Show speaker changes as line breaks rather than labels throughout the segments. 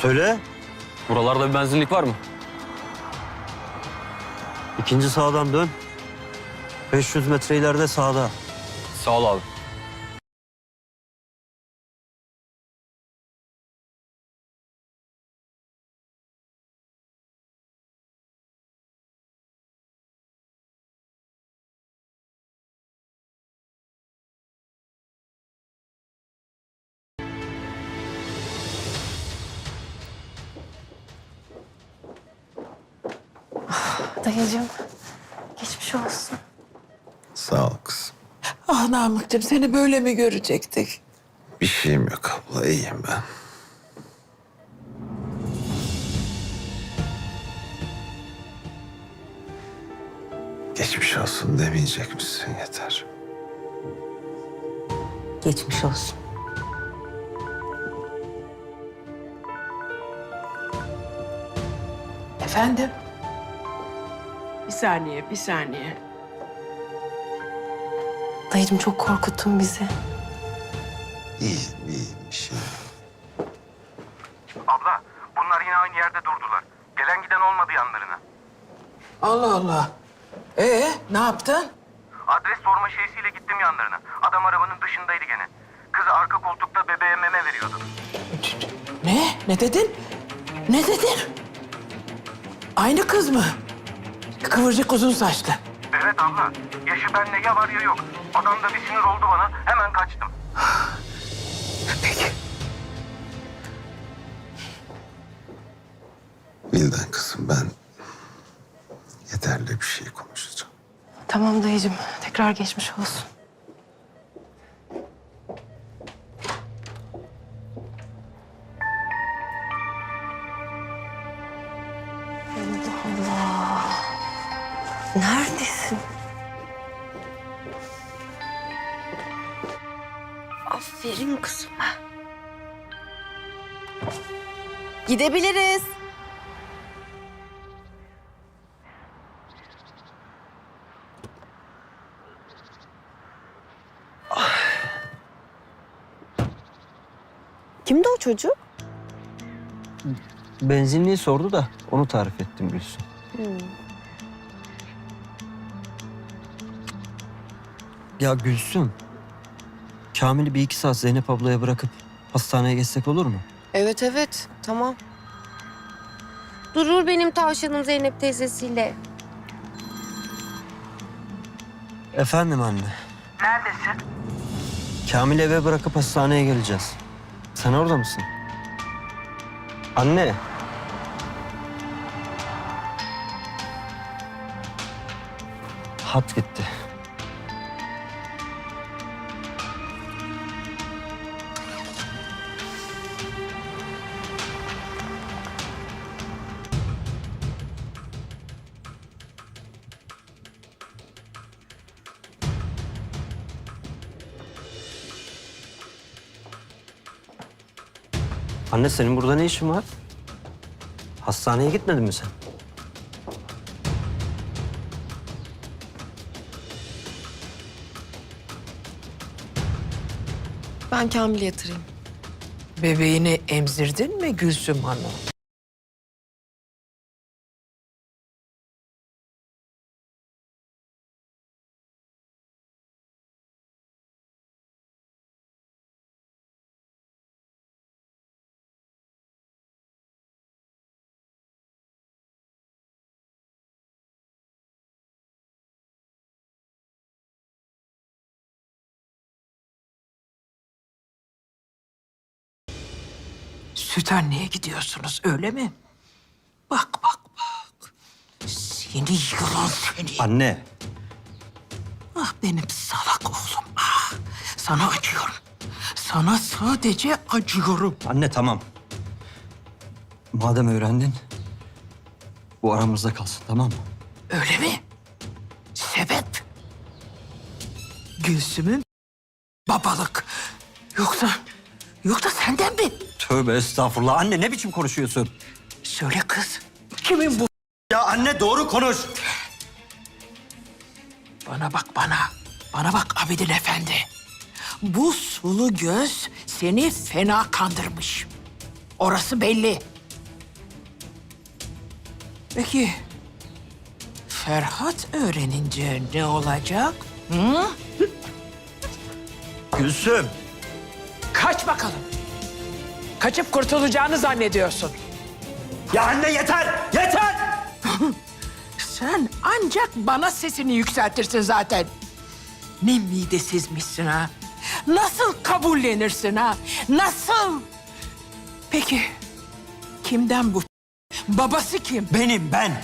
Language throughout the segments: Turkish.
Söyle.
Buralarda bir benzinlik var mı?
İkinci sağdan dön. 500 metre ileride sağda.
Sağ ol abi.
Dayıcığım geçmiş olsun.
Sağ ol kızım.
Ah Namık'cığım seni böyle mi görecektik?
Bir şeyim yok abla, iyiyim ben. Geçmiş olsun demeyecek misin yeter.
Geçmiş olsun.
Efendim? Saniye, bir saniye.
Dayıcığım çok korkuttun bizi.
İyiyim, iyiyim bir şey yok.
Abla, bunlar yine aynı yerde durdular. Gelen giden olmadı yanlarına.
Allah Allah. Ee, ne yaptın?
Adres sorma şeysiyle gittim yanlarına. Adam arabanın dışındaydı gene. Kızı arka koltukta bebeğe meme veriyordu.
Ne? Ne dedin? Ne dedin? Aynı kız mı? Kıvırcık uzun saçlı.
Evet abla, yaşı benle ya var ya yok. Adam da bir sinir oldu bana, hemen kaçtım.
Peki.
Bilden kızım ben yeterli bir şey konuşacağım.
Tamam dayıcığım tekrar geçmiş olsun.
Aferin kızıma. Gidebiliriz. Kimdi o çocuk?
Benzinliği sordu da onu tarif ettim Gülsün. Ya Gülsün. Kamil'i bir iki saat Zeynep ablaya bırakıp hastaneye geçsek olur mu?
Evet evet tamam. Durur benim tavşanım Zeynep teyzesiyle.
Efendim anne. Neredesin? Kamil'i eve bırakıp hastaneye geleceğiz. Sen orada mısın? Anne. Hat gitti. Anne senin burada ne işin var? Hastaneye gitmedin mi sen?
Ben Kamil'i yatırayım.
Bebeğini emzirdin mi Gülsüm Hanım? Süt anneye gidiyorsunuz öyle mi? Bak bak bak. Seni yılan seni.
Anne.
Ah benim salak oğlum. Ah, sana acıyorum. Sana sadece acıyorum.
Anne tamam. Madem öğrendin, bu aramızda kalsın tamam mı?
Öyle mi? Sebep? Gülsüm'ün babalık. Yoksa, yoksa senden mi?
Tövbe estağfurullah. Anne ne biçim konuşuyorsun?
Söyle kız. Kimin bu?
Ya anne doğru konuş.
Bana bak bana. Bana bak Abidin Efendi. Bu sulu göz seni fena kandırmış. Orası belli. Peki Ferhat öğrenince ne olacak? Hı?
Gülsüm.
Kaç bakalım. Kaçıp kurtulacağını zannediyorsun.
Ya anne yeter! Yeter!
Sen ancak bana sesini yükseltirsin zaten. Ne midesizmişsin ha. Nasıl kabullenirsin ha? Nasıl? Peki kimden bu? Babası kim?
Benim ben.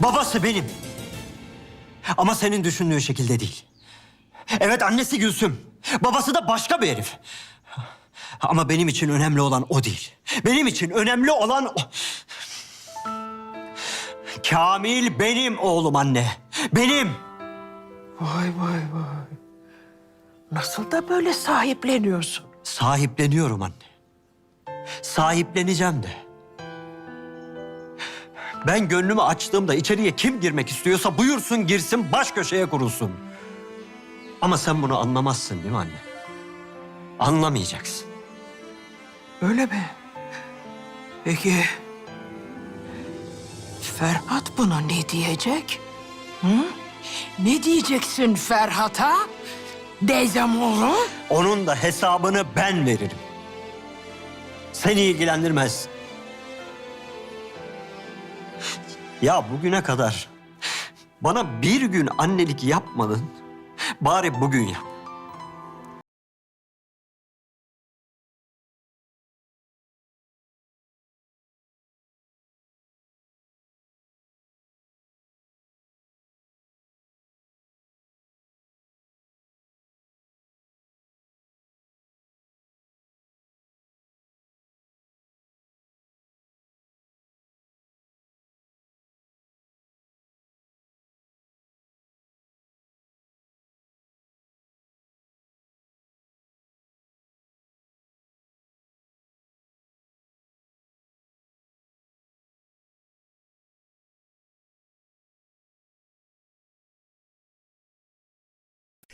Babası benim. Ama senin düşündüğün şekilde değil. Evet annesi Gülsüm. Babası da başka bir herif. Ama benim için önemli olan o değil. Benim için önemli olan o. Kamil benim oğlum anne. Benim.
Vay vay vay. Nasıl da böyle sahipleniyorsun?
Sahipleniyorum anne. Sahipleneceğim de. Ben gönlümü açtığımda içeriye kim girmek istiyorsa buyursun girsin baş köşeye kurulsun. Ama sen bunu anlamazsın değil mi anne? Anlamayacaksın.
Öyle mi? Peki Ferhat buna ne diyecek? Hı? Ne diyeceksin Ferhat'a? Deyzem oğlum?
Onun da hesabını ben veririm. Seni ilgilendirmez. Ya bugüne kadar bana bir gün annelik yapmadın. Bari bugün yap.